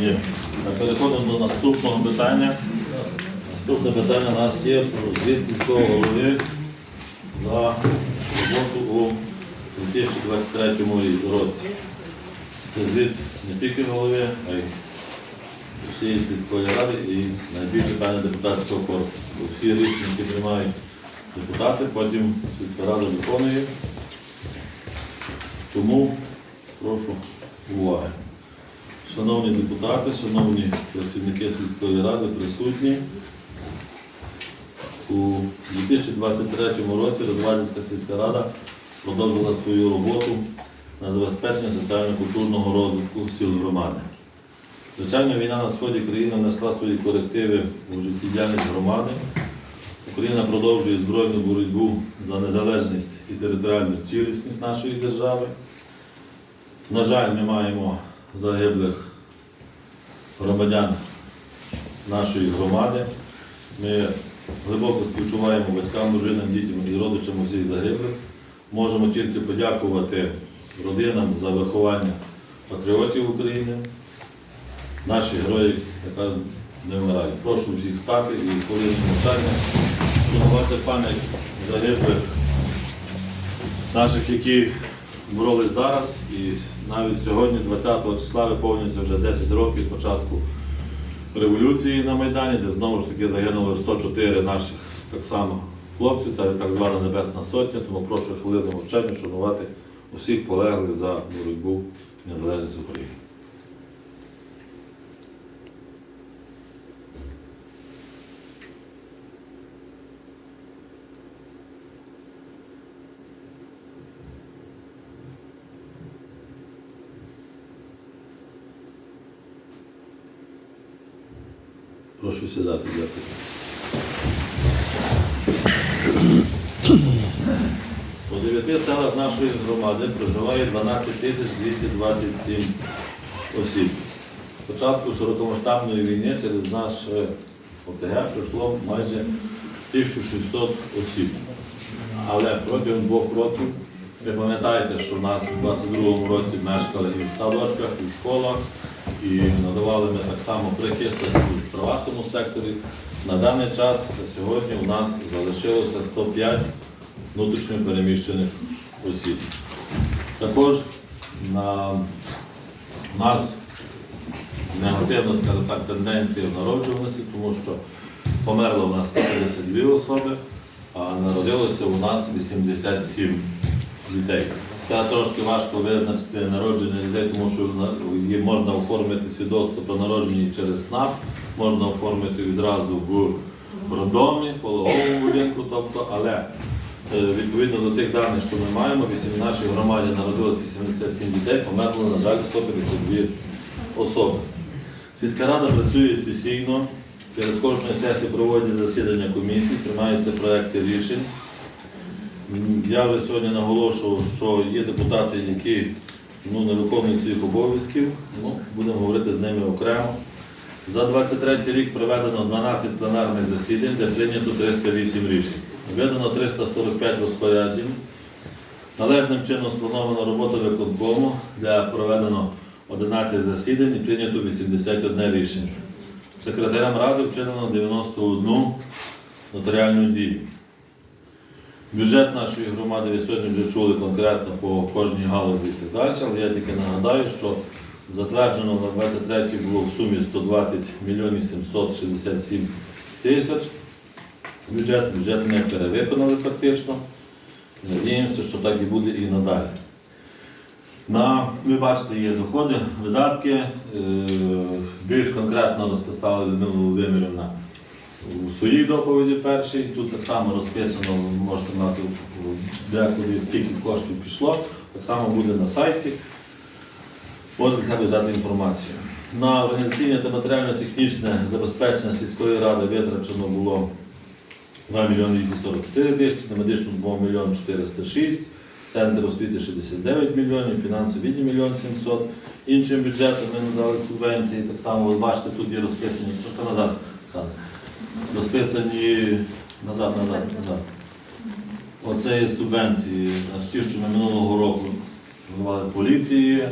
Є. Переходимо до наступного питання. Наступне питання у нас є про звіт сільського голови за роботу у 2023 році. Це звіт не тільки голови, а й всієї сільської ради і найбільше питання депутатського корпусу. Всі рішення, які приймають депутати, потім сільська рада виконує. Тому прошу уваги. Шановні депутати, шановні працівники сільської ради, присутні. У 2023 році Розвадівська сільська рада продовжила свою роботу на забезпечення соціально-культурного розвитку сіл громади. Звичайно, війна на сході країни внесла свої корективи у життєдіяльність громади. Україна продовжує збройну боротьбу за незалежність і територіальну цілісність нашої держави. На жаль, ми маємо загиблих громадян нашої громади. Ми глибоко співчуваємо батькам, дружинам, дітям і родичам усіх загиблих. Можемо тільки подякувати родинам за виховання патріотів України. Наші герої, яка не вмирають. Прошу всіх стати і хвилину мовчання, шанувати пам'ять загиблих наших, які боролись зараз. І навіть сьогодні, 20 числа, виповнюється вже 10 років з початку революції на Майдані, де знову ж таки загинуло 104 наших так само хлопців та так звана Небесна Сотня. Тому прошу хвилину мовчання шанувати усіх полеглих за боротьбу незалежність України. Прошу сідати, дякую. У дев'яти селах нашої громади проживає 12 227 осіб. З початку широкомасштабної війни через наш ОТГ пройшло майже 1600 осіб. Але протягом двох років ви пам'ятаєте, що в нас у 22-му році мешкали і в садочках, і в школах, і надавали ми так само прихисток в приватному секторі. На даний час сьогодні у нас залишилося 105 внутрішньо переміщених осіб. Також на у нас негативна скажімо так, тенденція в народжуваності, тому що померло у нас 152 особи, а народилося у нас 87 дітей. Це трошки важко визначити народження дітей, тому що на- можна оформити свідоцтво про народження через СНАП, можна оформити відразу в роддомі, пологовому будинку, тобто, але е, відповідно до тих даних, що ми маємо, в нашій громаді народилось 87 дітей, померло, на жаль, 152 особи. Сільська рада працює сесійно, перед кожною сесією проводять засідання комісій, приймаються проекти рішень. Я вже сьогодні наголошував, що є депутати, які ну, не виконують своїх обов'язків. Ну, будемо говорити з ними окремо. За 23 рік проведено 12 пленарних засідань, де прийнято 308 рішень. Видано 345 розпоряджень. Належним чином спланована робота виконкому, де проведено 11 засідань і прийнято 81 рішення. Секретарям ради вчинено 91 нотаріальну дію. Бюджет нашої громади ви сьогодні вже чули конкретно по кожній галузі і так далі, але я тільки нагадаю, що затверджено на 23 було в сумі 120 мільйонів 767 тисяч. Бюджет, бюджет не перевиконали практично. Надіємося, що так і буде і надалі. На, ви бачите, є доходи, видатки. Е, більш конкретно розписала Людмила Володимирівна у своїй доповіді першій. Тут так само розписано, можете мати де куди скільки коштів пішло. Так само буде на сайті. От для себе взяти інформацію. На організаційне та матеріально-технічне забезпечення сільської ради витрачено було 2 мільйони 244 тисячі, на медичну 2 мільйони 406, центр освіти 69 мільйонів, фінансові 1 мільйон 700. Іншим бюджетом ми надали субвенції, так само ви бачите, тут є розписані, трошки назад, Оксана. Розписані назад, назад, назад. Оце є субвенції, ті, що ми минулого року пропонували поліції, е,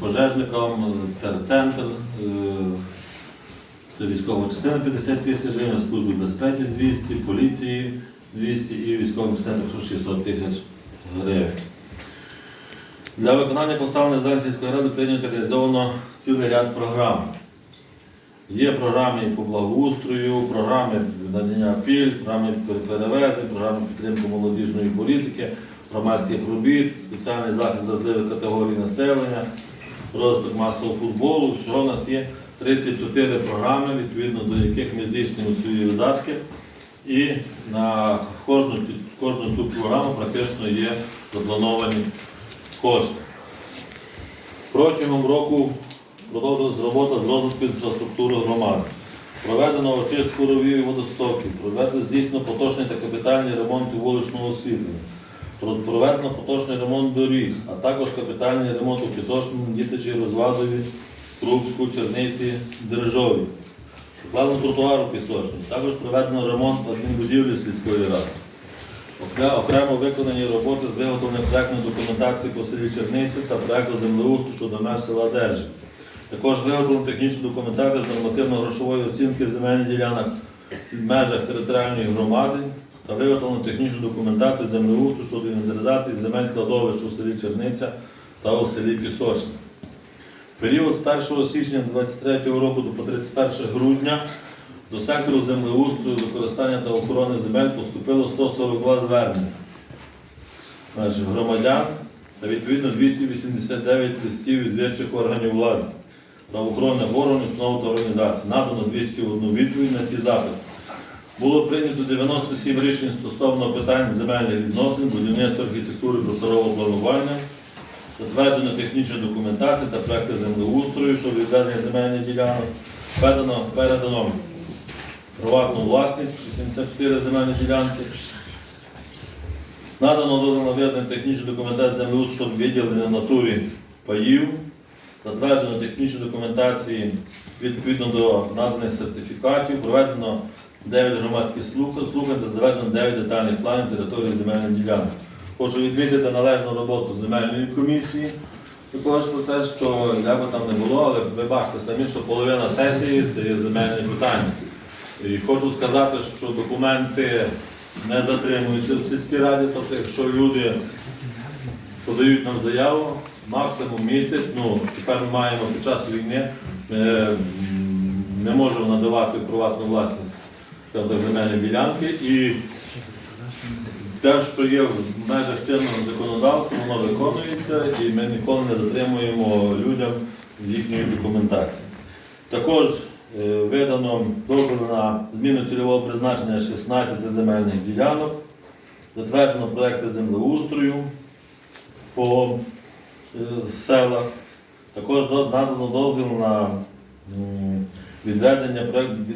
пожежникам, е, терцентр, е, це військова частина 50 тисяч гривень, служби безпеці 200, поліції 200 і військовим частинам 600 тисяч гривень. Для виконання поставлених завдань сільської ради прийнято реалізовано цілий ряд програм. Є програми по благоустрою, програми надання пільг, програми перевезень, програми підтримки молодіжної політики, громадських робіт, спеціальний захід вразливих категорій населення, розвиток масового футболу. Всього у нас є 34 програми, відповідно до яких ми здійснюємо свої видатки. І на кожну, кожну цю програму практично є заплановані кошти. Протягом року продовжилась робота з розвитку інфраструктури громади. Проведено очистку ровів і водостоків, проведено здійснено поточний та капітальний ремонт вуличного освітлення, проведено поточний ремонт доріг, а також капітальний ремонт у Пісочному, Дітичі, Розвазові, Крупську, Черниці, Держові. Покладено тротуар у Пісочному. Також проведено ремонт адмінбудівлі сільської ради. Окремо виконані роботи з виготовлення проектної документації по селі Черниці та проекту землеустрою щодо меж села Держі. Також виготовлено технічну документацію з нормативно-грошової оцінки земельних ділянок в межах територіальної громади та виготовлено технічну документацію землеустрою щодо інвентаризації земель кладовищ у селі Черниця та у селі Пісочне. Період з 1 січня 2023 року до по 31 грудня до сектору землеустрою, використання та охорони земель поступило 142 звернення наших громадян та відповідно 289 листів від вищих органів влади, правоохоронних органів, установ та організацій. Надано 201 відповідь на ці запити. Було прийнято 97 рішень стосовно питань земельних відносин, будівництва архітектури просторового планування, затверджена технічна документація та проекти землеустрою щодо відведення земельних ділянок, передано, передано приватну власність 84 земельні ділянки. Надано дозвіл на введення технічної землеустрою щодо виділення в натурі паїв, затверджено технічні документації відповідно до наданих сертифікатів, проведено 9 громадських слухань, та затверджено 9 детальних планів території земельних ділянок. Хочу відмітити належну роботу земельної комісії. Також про те, що як би там не було, але ви бачите самі, що половина сесії це є земельне питання. І хочу сказати, що документи не затримуються в сільській раді, тобто якщо люди подають нам заяву, максимум місяць, ну тепер ми маємо під час війни, ми не можемо надавати приватну власність правда, земельні ділянки і те, що є в межах чинного законодавства, воно виконується і ми ніколи не затримуємо людям їхньої документації. Також е, видано дозвіл на зміну цільового призначення 16 земельних ділянок, затверджено проекти землеустрою по е, селах. Також надано дозвіл на відведення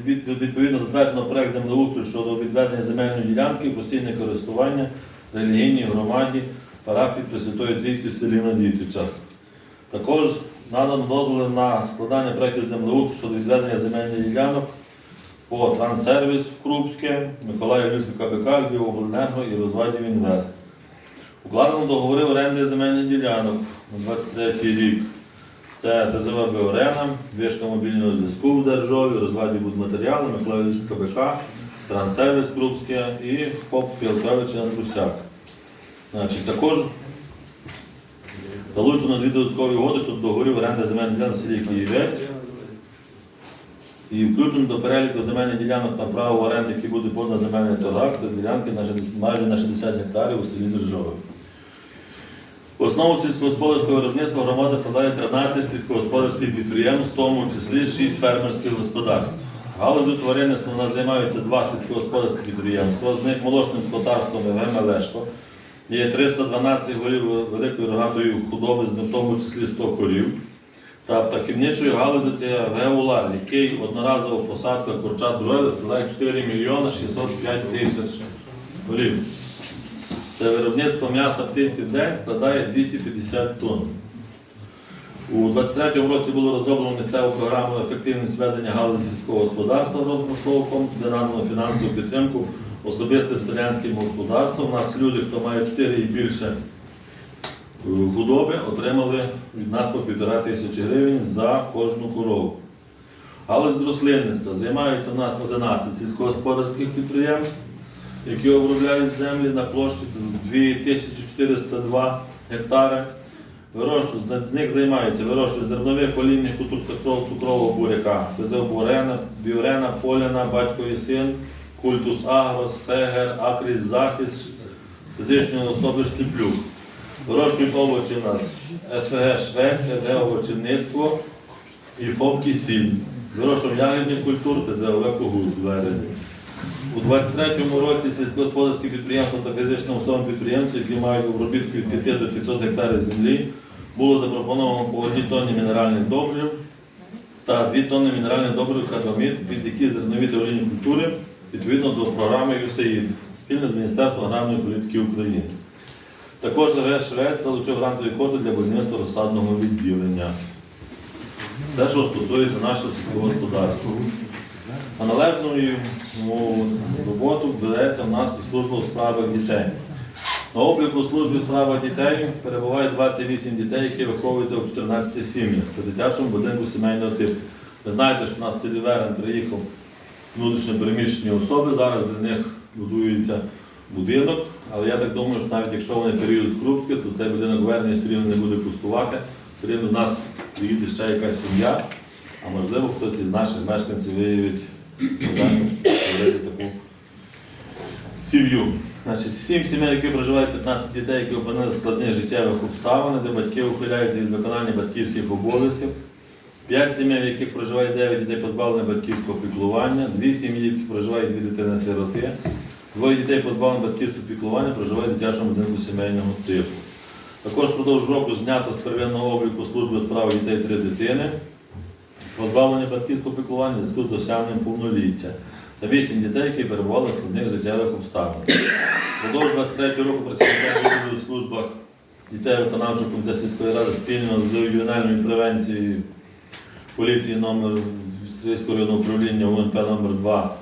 від- відповідно затверджено проект землеустрою щодо відведення земельної ділянки постійне користування релігійній громаді парафії Пресвятої Трійці в селі Надійтичах. Також надано дозволи на складання проєктів землеустрою щодо відведення земельних ділянок по транссервіс в Крупське, Миколаївське КБК, Львівобленерго і Розвадів Інвест. Укладено договори оренди земельних ділянок на 23 рік. Це ТЗВ «Біорена», вишка мобільного зв'язку в Державі, розваді будматеріали, Миколаївське КБК, Транссервіс Крупське і ФОП Філтрович і Андрусяк. Значить, також залучено дві додаткові угоди щодо договорів оренди земельних ділянок в селі Київець. І включено до переліку земельних ділянок на право оренди, які буде позна земельний торгах, це ділянки майже на 60 гектарів у селі Держави. Основу сільськогосподарського виробництва громади складає 13 сільськогосподарських підприємств, в тому числі 6 фермерських господарств. Галузю тваринництва у нас займаються два сільськогосподарські підприємства, з них молочним скотарством ВГ Мелешко. Є 312 голів великої рогатої худоби, в тому числі 100 корів. Та птахівничою галузю це ВГ Улар, який одноразова посадка курчат бройлер складає 4 мільйони 605 тисяч голів. Це виробництво м'яса птиці в день складає 250 тонн. У 2023 році було розроблено місцеву програму ефективність ведення галузі сільського господарства в розпромисловому де надано фінансову підтримку особистим селянським господарством. У нас люди, хто має 4 і більше худоби отримали від нас по півтора тисячі гривень за кожну корову. Галузь з рослинництва займаються у нас 11 сільськогосподарських підприємств, які обробляють землі на площі 2402 гектари. Вирощують, з них займаються вирощують зернових полінних культур цукрового, буряка, Безеоборена, Біорена, Поляна, Батько і син, Культус Агро, Сегер, Акріс, Захист, фізичної особи Штиплюк. Вирощують овочі у нас СВГ Швеція, овочівництво і Фовки Сіль. Вирощуємо ягідні культури ТЗОВ Когут в Верені. У 23-му році сільськогосподарські підприємства та фізичні особи підприємці, які мають обробітку від 5 до 500 гектарів землі, було запропоновано по одній тонні мінеральних добрив та 2 тонни мінеральних добрив кадомід під які зернові та культури відповідно до програми USAID спільно з Міністерством аграрної політики України. Також РС Швець залучив грантові кошти для будівництва розсадного відділення. Це, що стосується нашого сільського господарства. А належною роботу ведеться в нас і служба у справах дітей. На обліку у службі у справах дітей перебуває 28 дітей, які виховуються у 14 сім'ях та дитячому будинку сімейного типу. Ви знаєте, що в нас в селі Верен приїхав внутрішньо переміщені особи. Зараз для них будується будинок, але я так думаю, що навіть якщо вони період крупські, то цей будинок вернення все рівно не буде пустувати. Все рівно до нас приїде ще якась сім'я, а можливо хтось із наших мешканців виявить бажання створити таку сім'ю. Значить, сім сімей, які проживають 15 дітей, які опинилися в складних життєвих обставин, де батьки ухиляються від виконання батьківських обов'язків. П'ять сімей, в яких проживає 9 дітей, позбавлені батьківського піклування, дві сім'ї, в яких проживають дві дитини-сироти, двоє дітей позбавлені батьківського піклування, проживають в дитячому будинку сімейного типу. Також впродовж року знято з первинного обліку служби у справах дітей три дитини, позбавлені батьківського піклування зв'язку з досягненням повноліття та вісім дітей, які перебували в складних життєвих обставинах. Впродовж 23 року працівники відділу у службах дітей виконавчого комітету сільської ради спільно з ювенальною превенцією поліції номер Стрийського районного управління УНП номер 2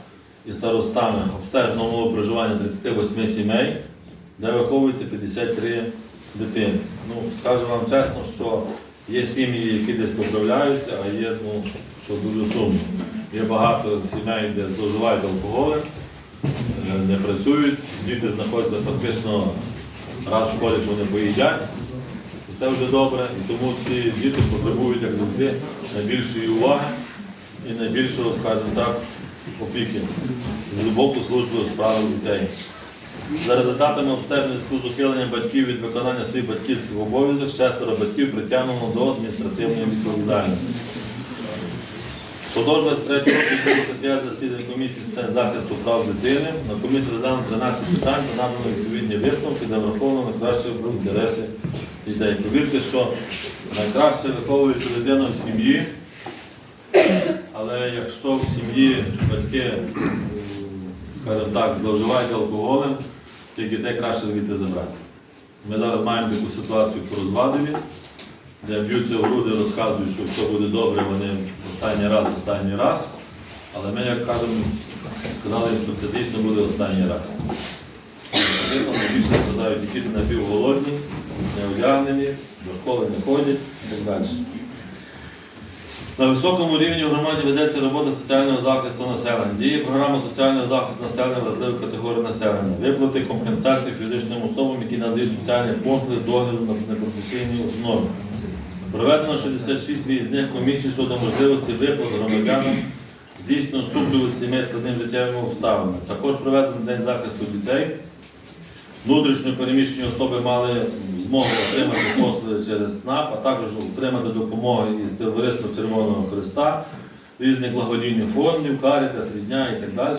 і старостами обстежено умови проживання 38 сімей, де виховується 53 дитини. Ну, скажу вам чесно, що є сім'ї, які десь поправляються, а є, ну, що дуже сумно. Є багато сімей, де зловживають алкоголем, е, не працюють, діти знаходяться фактично раз в школі, що вони поїдять. І це вже добре. І тому ці діти потребують, як завжди, найбільшої уваги і найбільшого, скажімо так, опіки з боку служби у справах дітей. За результатами обстеження з ухиленням батьків від виконання своїх батьківських обов'язків, шестеро батьків притягнено до адміністративної відповідальності. Продовж 23 року 5 засідань комісії з захисту прав дитини. На комісії розглянуто 13 питань та надано відповідні висновки, де враховано найкраще інтереси дітей. Повірте, що найкраще виховується дитину в сім'ї, але якщо в сім'ї батьки, скажімо так, зловживають алкоголем, то дітей краще звідти забрати. Ми зараз маємо таку ситуацію по розвадові, де б'ються в груди, розказують, що все буде добре, вони останній раз, останній раз. Але ми, як кажемо, сказали, що це дійсно буде останній раз. Відповідно, найбільше страдають діти напівголодні, не одягнені, до школи не ходять і так далі. На високому рівні в громаді ведеться робота соціального захисту населення. Діє програма соціального захисту населення вразливих категорій населення, виплати компенсації фізичним особам, які надають соціальні послуги догляду на непрофесійній основі. Проведено 66 виїзних комісій щодо можливості виплат громадянам здійснено супровід сімей складним життєвими обставинами. Також проведено День захисту дітей. Внутрішньо переміщені особи мали змогу отримати послуги через СНАП, а також отримати допомогу із Товариства Червоного Христа, різних благодійних фондів, Карітас, Рідня і так далі.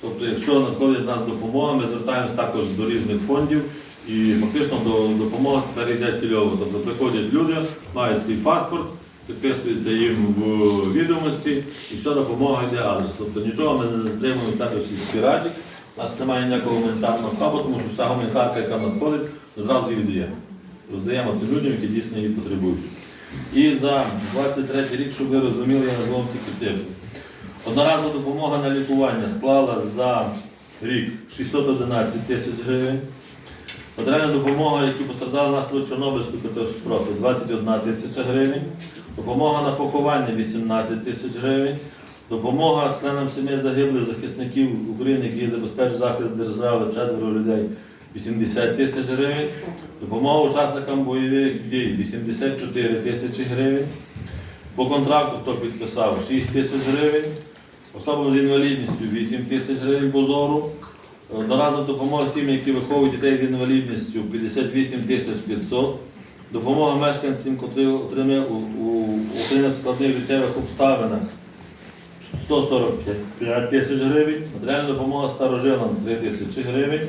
Тобто, якщо надходить нас допомога, ми звертаємося також до різних фондів і фактично до допомоги тепер йде цільово. Тобто приходять люди, мають свій паспорт, підписуються їм в відомості і вся допомога йде адрес. Тобто нічого ми не затримуємо в себе в сільській раді. У нас немає ніякого гуманітарного хабу, тому що вся гуманітарка, яка надходить, зразу її віддаємо. Роздаємо тим людям, які дійсно її потребують. І за 23 рік, щоб ви розуміли, я назвав тільки цифри. Одноразова допомога на лікування склала за рік 611 тисяч гривень. Матеріальна допомога, які постраждали внаслідок Чорнобильської катастрофи 21 тисяча гривень. Допомога на поховання 18 тисяч гривень. Допомога членам сімей загиблих захисників України, які забезпечують захист держави, четверо людей 80 тисяч гривень. Допомога учасникам бойових дій 84 тисячі гривень. По контракту, хто підписав, 6 тисяч гривень. Особам з інвалідністю 8 тисяч гривень по зору. Одноразова допомога сім'ям, які виховують дітей з інвалідністю 58 тисяч 500. Допомога мешканцям, котрі отримали у, складних життєвих обставинах 145 тисяч гривень. Матеріальна допомога старожилам 3 тисячі гривень.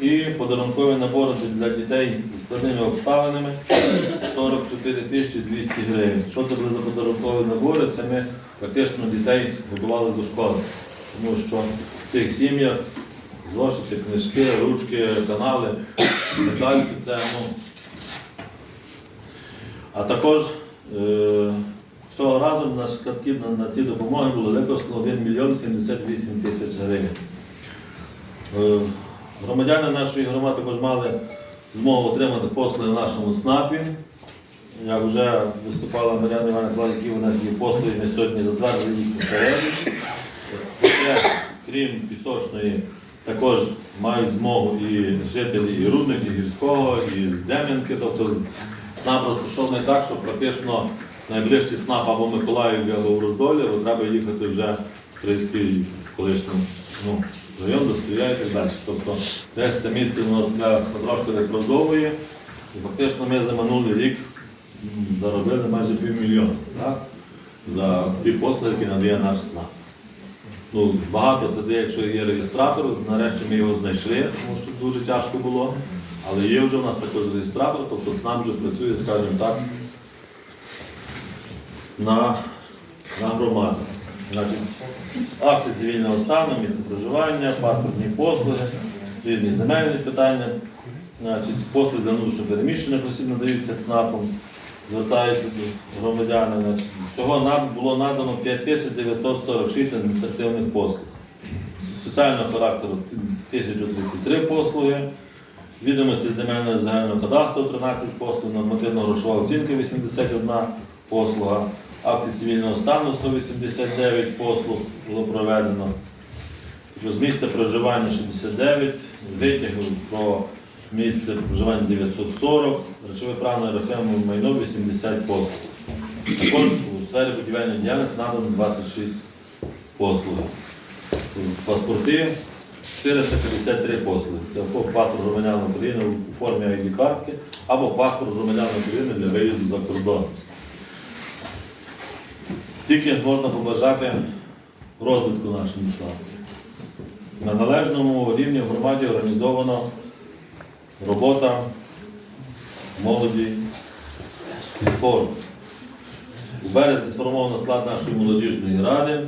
І подарункові набори для дітей з складними обставинами 44 тисячі 200 гривень. Що це були за подарункові набори? Це ми практично дітей готували до школи. Тому що в тих сім'ях зошити, книжки, ручки, канали і так. Це, ну. А також е, всього разом на шкатків на, ці допомоги було використано 1 мільйон 78 тисяч гривень. Е, Громадяни нашої громади також мали змогу отримати послуги в нашому ЦНАПі. Як вже виступала Мар'яна Івана Клад, у нас є послуги, ми сьогодні затвердили їх попередньо. Крім пісочної, також мають змогу і жителі і Рудники, і Гірського, і з Дем'янки. Тобто ЦНАП розташований так, що практично найближчий ЦНАП або Миколаїв, або в Роздолі, бо треба їхати вже в Стрийський колишній ну, район, до і так далі. Тобто десь це місце у нас себе потрошки виправдовує. І фактично ми за минулий рік заробили майже півмільйона за ті послуги, які надає наш СНАП. Ну, багато це де, якщо є реєстратор, нарешті ми його знайшли, тому що дуже тяжко було. Але є вже в нас також реєстратор, тобто СНАП вже працює, скажімо так, на, на громаду. Значить, акти цивільного стану, місце проживання, паспортні послуги, різні земельні питання, значить, послуги для внутрішньопереміщених осіб надаються ЦНАПом, звертаються до громадяни. Значить, всього нам було надано 5946 адміністративних послуг. Соціального характеру 1033 послуги, відомості земельного загального кадастру 13 послуг, нормативно-грошова оцінка 81 послуга, акти цивільного стану 189 послуг було проведено. З місця проживання 69, витяг про місце проживання 940, речове право на рухоме майно 80 послуг. Також у сфері будівельної діяльності надано 26 послуг. Паспорти 453 послуги. Це паспорт громадянина України у формі ID-картки, або паспорт громадянина України для виїзду за кордон. Тільки можна побажати розвитку нашому штату. На належному рівні в громаді організована робота молоді спорту. У березні сформовано склад нашої молодіжної ради,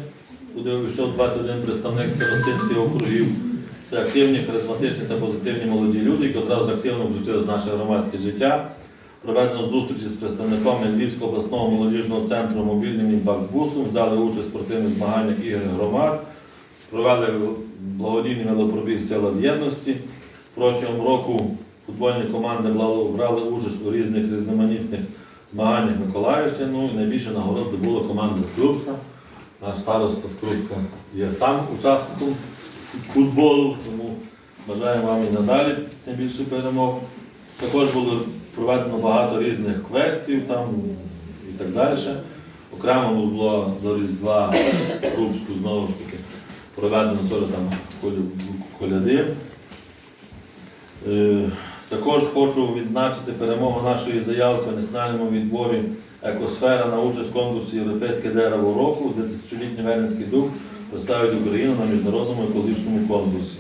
куди увійшов 21 представник старостинських округів. Це активні, харизматичні та позитивні молоді люди, які одразу активно включилися в наше громадське життя. Проведено зустрічі з представниками Львівського обласного молодіжного центру мобільним імпакт-бусом, взяли участь в спортивних змаганнях ігри громад, провели благодійний велопробіг села єдності. Протягом року футбольні команди брали- участь у різних різноманітних змаганнях Миколаївщини. Ну і найбільше нагород здобула команда з Крупська. Наш староста з Крупська є сам учасником футболу, тому бажаємо вам і надалі найбільше перемог. Також було проведено багато різних квестів там і так далі. Окремо було до Різдва Крупську знову ж таки проведено теж там коляди. Е, Також хочу відзначити перемогу нашої заявки в національному відборі Екосфера на участь в конкурсі Європейське дерево року, де тисячолітній Верненський дух представить Україну на міжнародному екологічному конкурсі.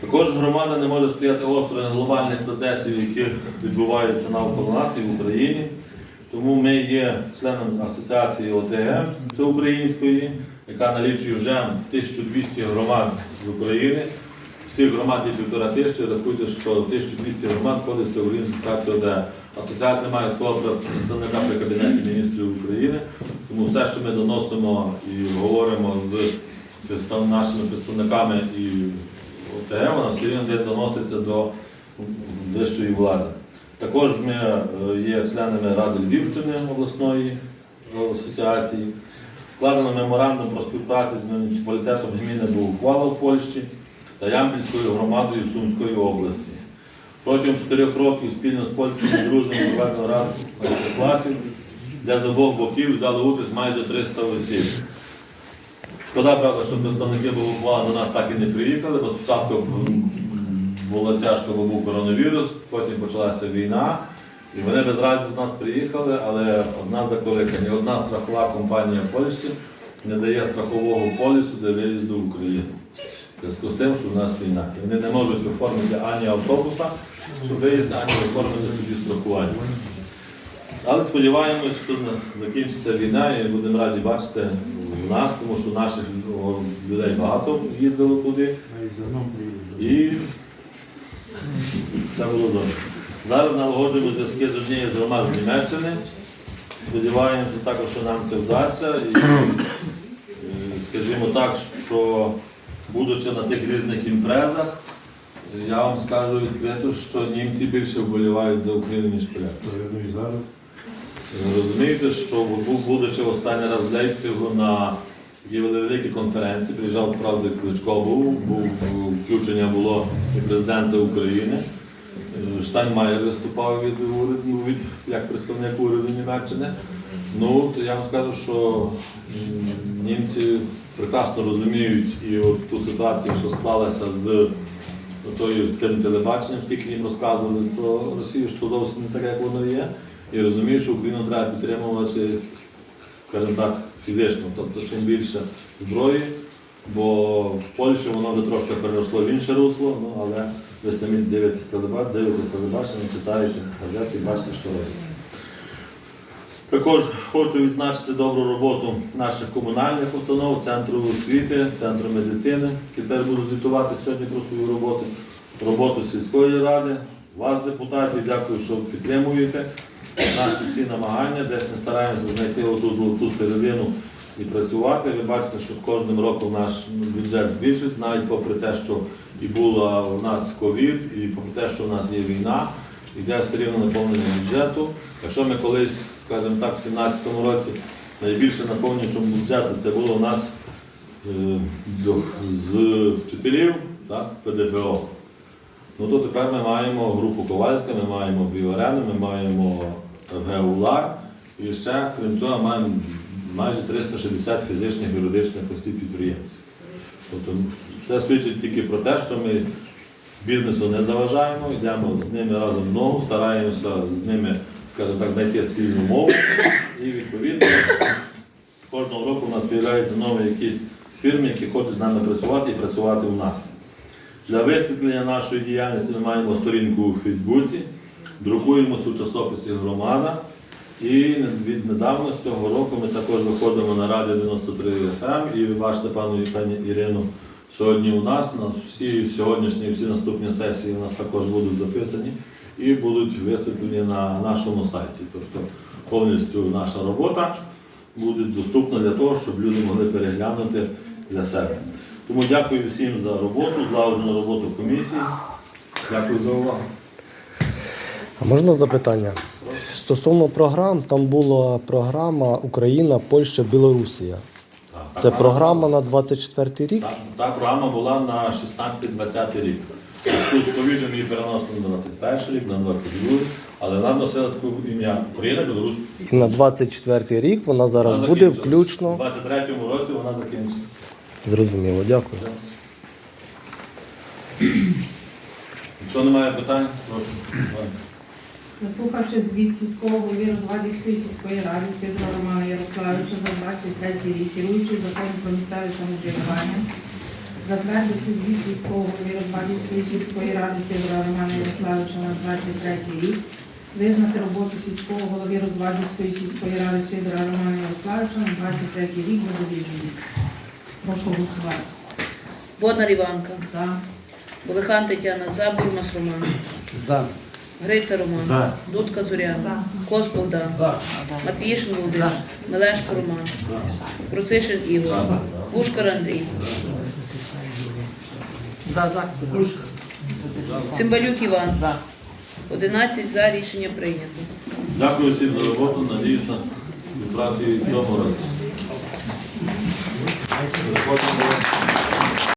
Також громада не може стояти осторонь глобальних процесів, які відбуваються навколо нас і в Україні. Тому ми є членом асоціації ОТГ всеукраїнської, яка налічує вже 1200 громад з України. Всіх громад є півтора тисячі, рахуйте, що 1200 громад входить в всеукраїнську асоціацію ОТГ. Асоціація має свого представника при Кабінеті міністрів України, тому все, що ми доносимо і говоримо з нашими представниками і ОТГ, вона все десь доноситься до вищої влади. Також ми е, є членами Ради Львівщини обласної асоціації. Вкладено меморандум про співпрацю з муніципалітетом Гміни був ухвала в Польщі та Ямпільською громадою Сумської області. Протягом чотирьох років спільно з польськими друзями проведено рад майстер-класів, де з обох боків взяли участь майже 300 осіб. Шкода, правда, що представники Богоплана до нас так і не приїхали, бо спочатку було тяжко, бо був коронавірус, потім почалася війна. І вони без разу до нас приїхали, але одна закликання, одна страхова компанія Польщі не дає страхового полісу для виїзду в Україну. В зв'язку з тим, що в нас війна. І вони не можуть оформити ані автобуса, щоб виїзд, ані оформити собі страхування. Але сподіваємось, що закінчиться війна і будемо раді бачити нас, тому що наших людей багато їздило туди. І все було добре. Зараз налагоджуємо зв'язки з однією з громад з Німеччини. Сподіваємося також, що нам це вдасться. І, е, скажімо так, що будучи на тих різних імпрезах, я вам скажу відкрито, що німці більше вболівають за Україну, ніж поляки. Розумієте, що був, будучи останній раз в Лейпцигу на такій великій конференції, приїжджав, правда, Кличко був, був, включення було і президента України. Е, Штайнмаєр виступав від уряду, від, як представник уряду Німеччини. Ну, то я вам скажу, що німці прекрасно розуміють і от ту ситуацію, що склалася з тим телебаченням, скільки їм розказували про Росію, що зовсім не таке, як воно є. І розумію, що Україну треба підтримувати, скажімо так, фізично, тобто чим більше зброї, бо в Польщі воно вже трошки переросло в інше русло, ну, але ви самі дивитесь телебачення, дивитесь телебачення, читаєте газети бачите, що робиться. Також хочу відзначити добру роботу наших комунальних установ, центру освіти, центру медицини, які теж будуть звітувати сьогодні про свою роботу, роботу сільської ради, вас, депутатів, дякую, що підтримуєте наші всі намагання, десь ми стараємося знайти оту золоту середину і працювати. Ви бачите, що кожним роком наш бюджет збільшується, навіть попри те, що і було у нас ковід, і попри те, що у нас є війна, йде все рівно наповнення бюджету. Якщо ми колись, скажімо так, в 2017 році найбільше наповнюючому бюджету це було у нас е, з вчителів, так, ПДФО. Ну то тепер ми маємо групу Ковальська, ми маємо Біорену, ми маємо ГУЛАР і ще, крім цього, маємо майже 360 фізичних і юридичних осіб підприємців. Тобто це свідчить тільки про те, що ми бізнесу не заважаємо, йдемо з ними разом в ногу, стараємося з ними, скажімо так, знайти спільну мову. І відповідно кожного року у нас з'являються нові якісь фірми, які хочуть з нами працювати і працювати у нас. Для висвітлення нашої діяльності ми маємо сторінку у Фейсбуці, друкуємося у часописі Громада. І від недавно з цього року ми також виходимо на радіо 93 FM і ви бачите пану пані Ірину сьогодні у нас. На всі сьогоднішні всі наступні сесії у нас також будуть записані і будуть висвітлені на нашому сайті. Тобто повністю наша робота буде доступна для того, щоб люди могли переглянути для себе. Тому дякую всім за роботу, злагоджену роботу комісії. Дякую за увагу. А можна запитання? Стосовно програм, там була програма Україна, Польща, Білорусія. Так, Це програма на 24 рік? Та, та програма була на 16-20 рік. Тут з ковідом її переносили на 21 рік, на 22, але вона носила таке ім'я Україна, Білорусь. І на 24 рік вона зараз Вона буде закінчилась. У включно. 23-му році вона закінчиться. Зрозуміло, дякую. Якщо немає питань, прошу. Заслухавши звіт сільського голови Розвадівської сільської ради Сидора Романа Ярославовича за 23 рік, керуючий законом про місцеве самоврядування, затвердити звіт сільського голови Розвадівської сільської ради Сидора Романа Ярославовича на 23 рік, визнати роботу сільського голови Розвадівської сільської ради Сидора Романа Ярославовича на 23 рік задовільним. Прошу голосувати. Боднар Іванка, За. Болехан Тетяна, За, Бурмас Роман, За. Гриця Роман, За. Дудка Зоряна, За. Кос Богдан, За. Матвіїшин Володимир, Мелешко Роман, Процишин Ігор, Пушкар Андрій, За, за. Цимбалюк Іван. За. 11 за рішення прийнято. Дякую всім за роботу. Надіюсь на співпрацю в цьому році.